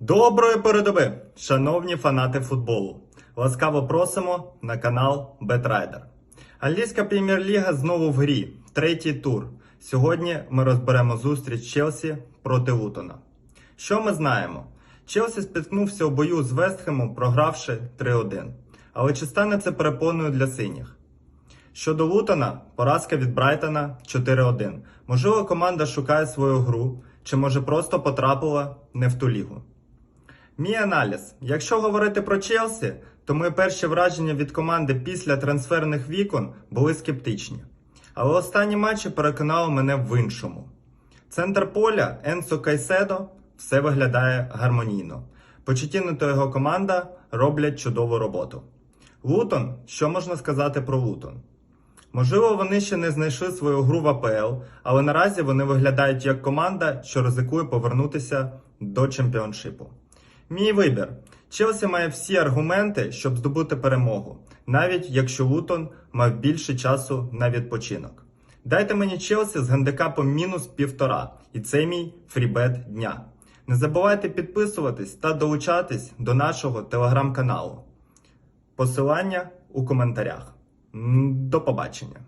Доброї передоби, шановні фанати футболу. Ласкаво просимо на канал Бетрайдер. Англійська прем'єр-ліга знову в грі, третій тур. Сьогодні ми розберемо зустріч Челсі проти Лутона. Що ми знаємо? Челсі спіткнувся у бою з Вестхемом, програвши 3-1. Але чи стане це перепоною для синіх? Щодо Лутона, поразка від Брайтона 4-1. Можливо, команда шукає свою гру, чи може просто потрапила не в ту лігу. Мій аналіз. Якщо говорити про Челсі, то мої перші враження від команди після трансферних вікон були скептичні. Але останні матчі переконали мене в іншому. Центр поля Енсо Кайседо все виглядає гармонійно. Почетіно та його команда роблять чудову роботу. Лутон, що можна сказати про Лутон? Можливо, вони ще не знайшли свою гру в АПЛ, але наразі вони виглядають як команда, що ризикує повернутися до чемпіоншипу. Мій вибір. Челсі має всі аргументи, щоб здобути перемогу, навіть якщо Лутон мав більше часу на відпочинок. Дайте мені Челсі з гандикапом мінус півтора, і це мій фрібет дня. Не забувайте підписуватись та долучатись до нашого телеграм-каналу. Посилання у коментарях. До побачення.